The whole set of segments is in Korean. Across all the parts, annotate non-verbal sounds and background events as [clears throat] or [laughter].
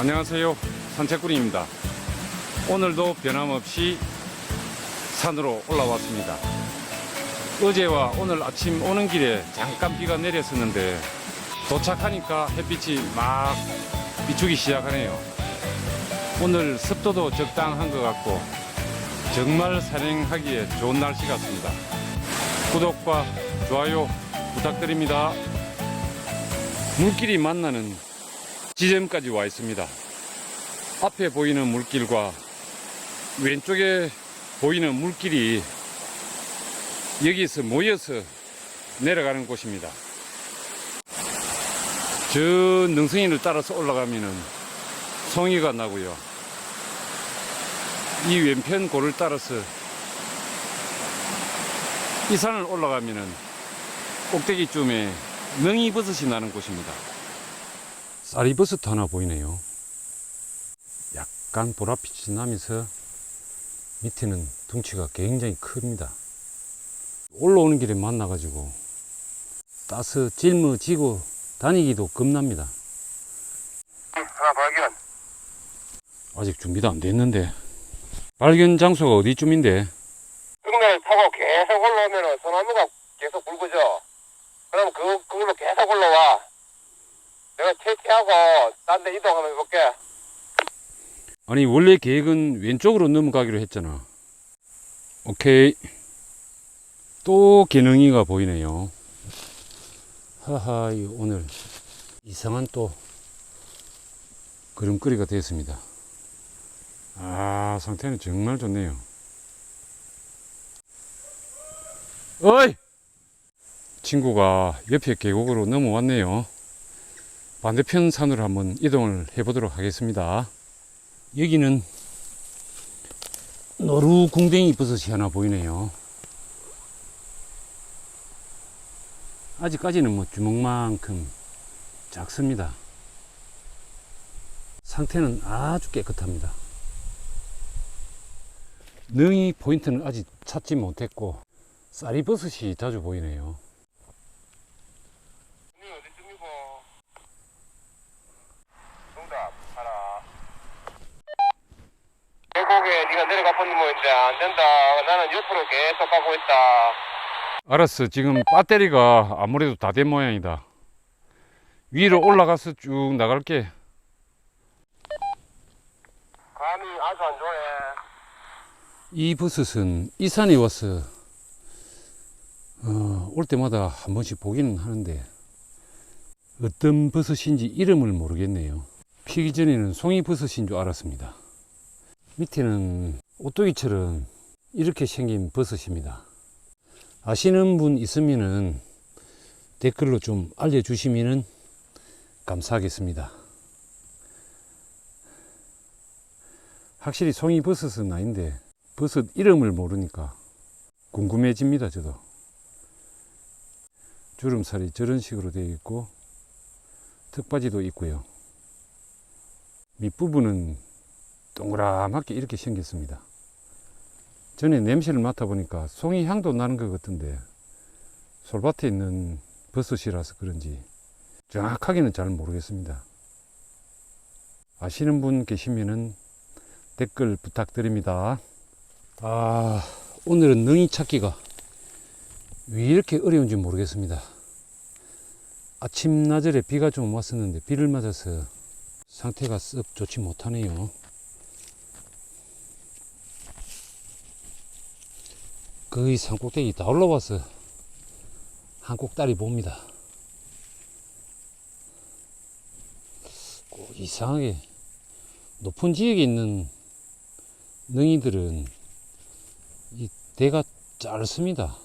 안녕하세요. 산책꾼입니다. 오늘도 변함없이 산으로 올라왔습니다. 어제와 오늘 아침 오는 길에 잠깐 비가 내렸었는데 도착하니까 햇빛이 막 비추기 시작하네요. 오늘 습도도 적당한 것 같고 정말 산행하기에 좋은 날씨 같습니다. 구독과 좋아요 부탁드립니다. 물길이 만나는 지점까지 와 있습니다. 앞에 보이는 물길과 왼쪽에 보이는 물길이 여기서 모여서 내려가는 곳입니다. 저 능성이를 따라서 올라가면은 송이가 나고요. 이 왼편 고를 따라서 이 산을 올라가면은 꼭대기쯤에 능이버섯이 나는 곳입니다. 쌀이버섯 하나 보이네요. 약간 보랏빛이 나면서 밑에는 둥치가 굉장히 큽니다. 올라오는 길에 만나가지고 따서 짊어지고 다니기도 겁납니다. 하나 발견. 아직 준비도 안 됐는데 발견 장소가 어디쯤인데 흙내를 타고 계속 올라오면은 소나무가 계속 굵어져. 그럼 그, 그걸로 계속 올라와. 내가 채취하고 딴 데 이동하면 해볼게. 아니 원래 계획은 왼쪽으로 넘어가기로 했잖아. 오케이. 또 개능이가 보이네요. 하하 이 오늘 이상한 또 그림거리가 되었습니다. 아 상태는 정말 좋네요. 어이! 친구가 옆에 계곡으로 넘어왔네요. 반대편 산으로 한번 이동을 해보도록 하겠습니다. 여기는 노루 궁뎅이 버섯이 하나 보이네요. 아직까지는 뭐 주먹만큼 작습니다. 상태는 아주 깨끗합니다. 능이 포인트는 아직 찾지 못했고 쌀이 버섯이 자주 보이네요. 니 어디쯤이고? 정답, 하나. 계곡에 뭐 이제 안 된다. 나는 옆으로 계속 가고 있다. 알았어. 지금 배터리가 아무래도 다 된 모양이다. 위로 올라가서 쭉 나갈게. 감이 아주 안 좋네. 이 버섯은 이 산에 와서 어, 올 때마다 한 번씩 보기는 하는데 어떤 버섯인지 이름을 모르겠네요. 피기 전에는 송이 버섯인 줄 알았습니다. 밑에는 오뚜기처럼 이렇게 생긴 버섯입니다. 아시는 분 있으면은 댓글로 좀 알려주시면은 감사하겠습니다. 확실히 송이 버섯은 아닌데 버섯 이름을 모르니까 궁금해집니다, 저도. 주름살이 저런 식으로 되어 있고, 턱바지도 있고요. 밑부분은 동그랗게 이렇게 생겼습니다. 전에 냄새를 맡아보니까 송이 향도 나는 것 같은데, 솔밭에 있는 버섯이라서 그런지 정확하게는 잘 모르겠습니다. 아시는 분 계시면은 댓글 부탁드립니다. 아, 오늘은 능이 찾기가 왜 이렇게 어려운지 모르겠습니다. 아침 나절에 비가 좀 왔었는데 비를 맞아서 상태가 썩 좋지 못하네요. 거의 산꼭대기 다 올라와서 한 꼭다리 봅니다. 꼭 이상하게 높은 지역에 있는 능이들은 이 대가 짧습니다.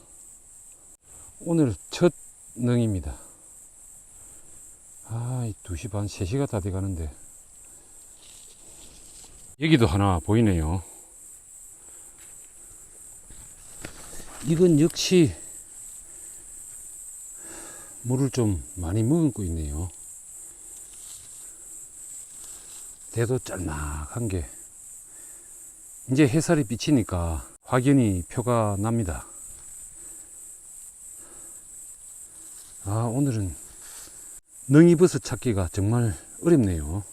오늘 첫 능입니다. 아, 2시 반, 3시가 다 돼가는데. 여기도 하나 보이네요. 이건 역시 물을 좀 많이 머금고 있네요. 대도 짤막한 게 이제 햇살이 비치니까 확연히 표가 납니다. 아, 오늘은 능이버섯 찾기가 정말 어렵네요.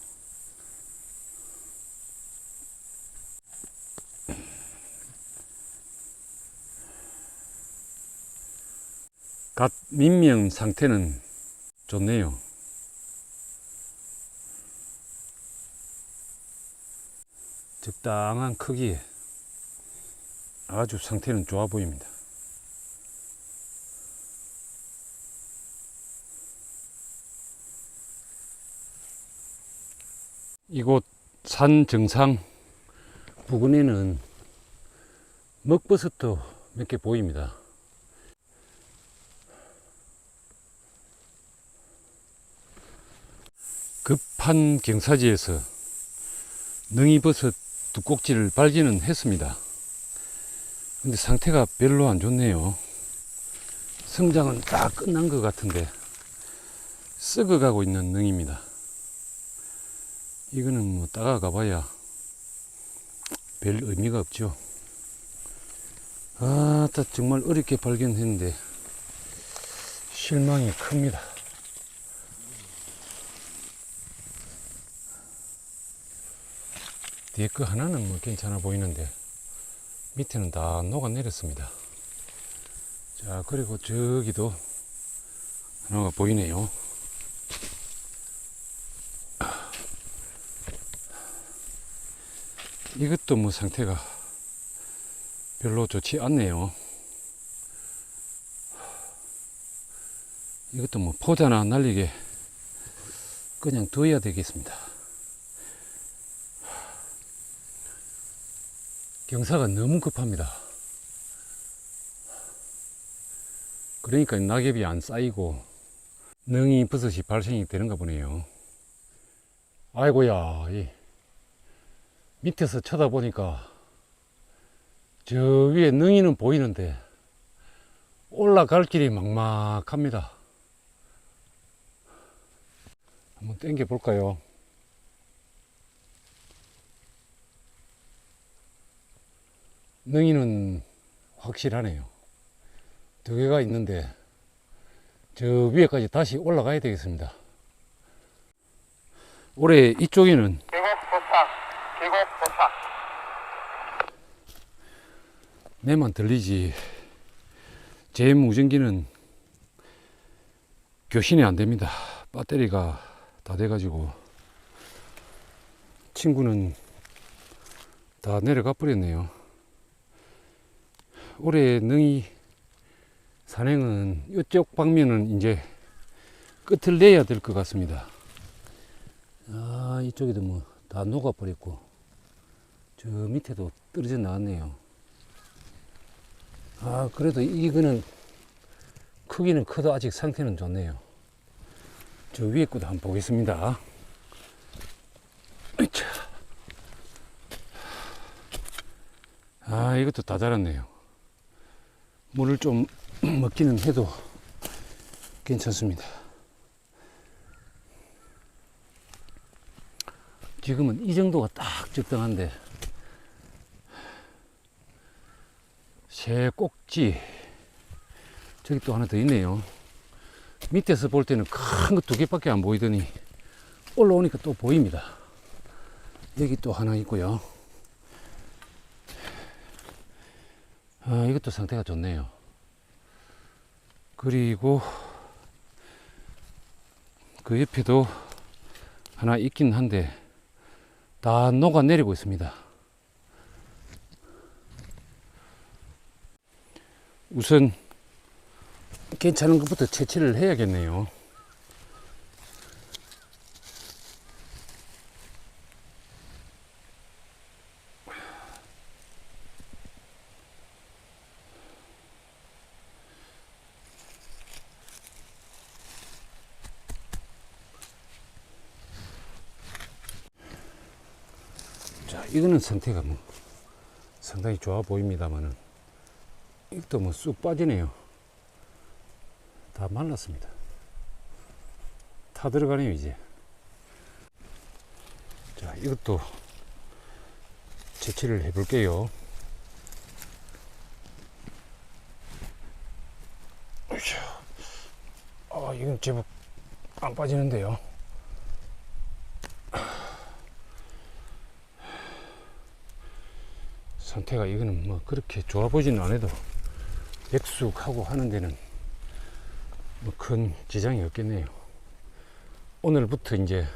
갓 민명 상태는 좋네요. 적당한 크기에 아주 상태는 좋아 보입니다. 이곳 산 정상 부근에는 먹버섯도 몇 개 보입니다. 급한 경사지에서 능이버섯 두 꼭지를 발견은 했습니다. 근데 상태가 별로 안 좋네요. 성장은 다 끝난 것 같은데 썩어가고 있는 능입니다. 이거는 뭐 따가가 봐야 별 의미가 없죠. 아, 따 정말 어렵게 발견했는데 실망이 큽니다. 뒤에 거 하나는 뭐 괜찮아 보이는데 밑에는 다 녹아 내렸습니다. 자, 그리고 저기도 하나가 보이네요. 이것도 뭐 상태가 별로 좋지 않네요. 이것도 뭐 포자나 날리게 그냥 둬야 되겠습니다. 경사가 너무 급합니다. 그러니까 낙엽이 안 쌓이고 능이 버섯이 발생이 되는가 보네요. 아이고야, 이 밑에서 쳐다보니까 저 위에 능이는 보이는데 올라갈 길이 막막합니다. 한번 당겨 볼까요? 능이는 확실하네요. 두 개가 있는데 저 위에까지 다시 올라가야 되겠습니다. 올해 이쪽에는 계곡 도착, 계곡 도착. 내만 들리지 제 무전기는 교신이 안 됩니다. 배터리가 다 돼가지고 친구는 다 내려가 버렸네요. 올해 능이 산행은 이쪽 방면은 이제 끝을 내야 될 것 같습니다. 아 이쪽에도 뭐 다 녹아 버렸고 저 밑에도 떨어져 나왔네요. 아, 그래도 이거는 크기는 커도 아직 상태는 좋네요. 저 위에 것도 한번 보겠습니다. 아, 이것도 다 자랐네요. 물을 좀 [clears throat] 먹기는 해도 괜찮습니다. 지금은 이 정도가 딱 적당한데 새 꼭지 저기 또 하나 더 있네요. 밑에서 볼 때는 큰 거 두 개밖에 안 보이더니 올라오니까 또 보입니다. 여기 또 하나 있고요 아 이것도 상태가 좋네요 그리고 그 옆에도 하나 있긴 한데 다 녹아 내리고 있습니다 우선 괜찮은 것부터 채취를 해야겠네요. 이거는 상태가 뭐 상당히 좋아 보입니다만은 이것도 뭐 쑥 빠지네요. 다 말랐습니다. 타 들어가네요, 이제. 자, 이것도 채취를 해 볼게요. 아, 이건 제법 안 빠지는데요. 상태가 이거는 뭐 그렇게 좋아 보지는 않아도 백숙하고 하는 데는 뭐 큰 지장이 없겠네요. 오늘부터 이제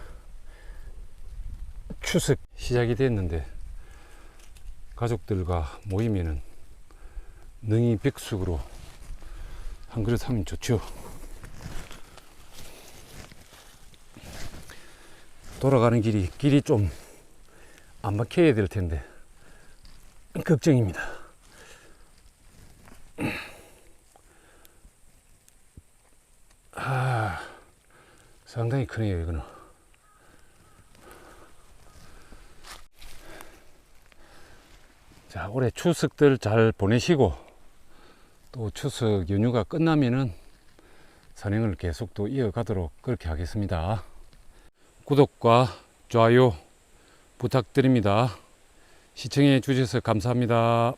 추석 시작이 됐는데 가족들과 모이면은 능이 백숙으로 한 그릇 하면 좋죠. 돌아가는 길이 길이 좀 안 막혀야 될 텐데 걱정입니다. 아, 상당히 크네요, 이거는. 자, 올해 추석들 잘 보내시고 또 추석 연휴가 끝나면은 산행을 계속 또 이어가도록 그렇게 하겠습니다. 구독과 좋아요 부탁드립니다. 시청해 주셔서 감사합니다.